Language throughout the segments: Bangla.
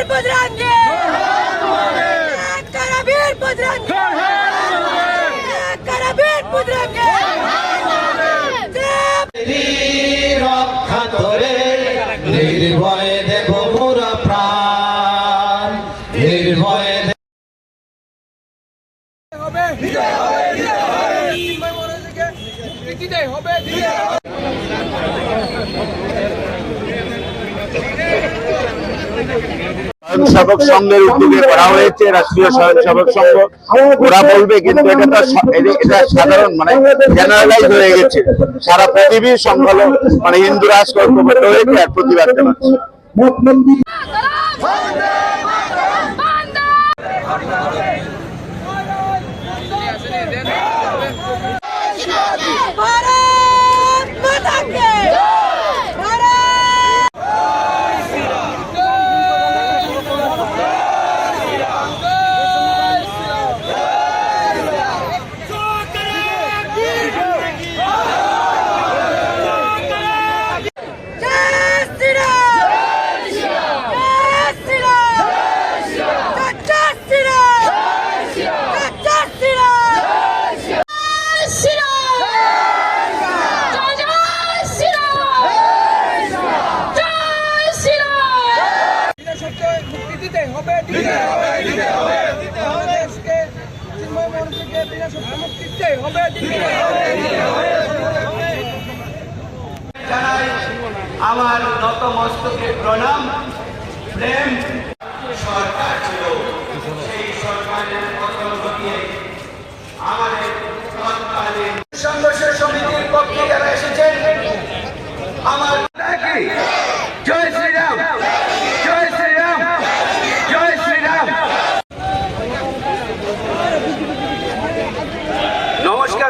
বীর বজরঙ্গে। বীর বজরঙ্গে। বীর বজরঙ্গে। রক্ষা করে স্বয়ংসেবক সংঘের উদ্যোগে করা হয়েছে রাষ্ট্রীয় স্বয়ংসেবক সংঘ। ওরা বলবে কিন্তু এটা তো এটা সাধারণ মানে জেনারেলাইজ হয়ে গেছে। সারা পৃথিবীর সংখ্যালঘু মানে হিন্দুরা ঐক্যবদ্ধ হয়েছে আর প্রতিবাদ জানাচ্ছে? আমার নত মস্তকে প্রণাম, প্রেম সরকার ছিল। সেই সরকারের পতন ঘটিয়ে আমাদের তৎকালীন সংঘর্ষের সমিতির পক্ষে যারা এসেছেন আমার জয় শ্রীরাম জয় শ্রীরাম জয় শ্রীরাম নমস্কার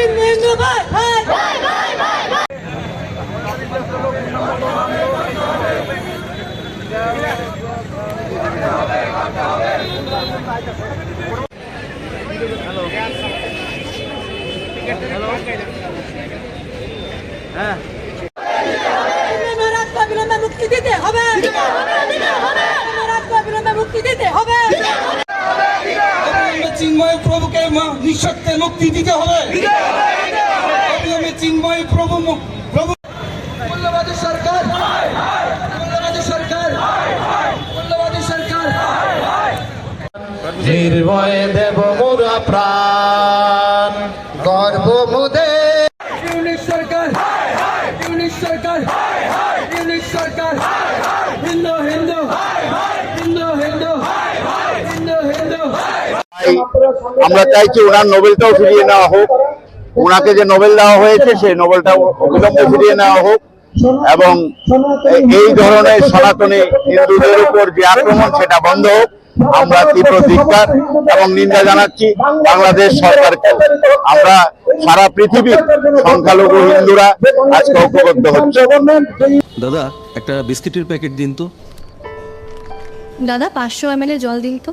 Emre'ye bay bay. Bay bay bay bay. Hello. Hello. Ha. Emre Merak'la bilemem mutlu dedi. Haber. মুক্তি দিতে হবে? চিন্ময় প্রভু প্রভু মূল্যবাদী সরকার। মূল্যবাদী সরকার। মূল্যবাদী সরকার। নির্ভয়ে দেব মোরা প্রাণ গর্ব মুদে। ইউনিট সরকার। ইউনিট সরকার। ইউনিট সরকার। হিন্দু হিন্দু হিন্দু হিন্দু হিন্দু হিন্দু আমরা চাইছি ওনার নোবেলটাও ফিরিয়ে নেওয়া হোক। ওনাকে যে নোবেল দেওয়া হয়েছে সেই নোবেলটা অবিলম্বে ফিরিয়ে নেওয়া হোক। এবং এই ধরনের সনাতনী হিন্দুদের উপর যে আক্রমণ সেটা বন্ধ হোক। আমরা তীব্র ধিক্কার এবং নিন্দা জানাচ্ছি বাংলাদেশ সরকারকে। আমরা সারা পৃথিবীর সংখ্যালঘু হিন্দুরা আজকে ঐক্যবদ্ধ হচ্ছে। দাদা একটা বিস্কিটের প্যাকেট দিন তো। দাদা পাঁচশো এম জল দিন তো।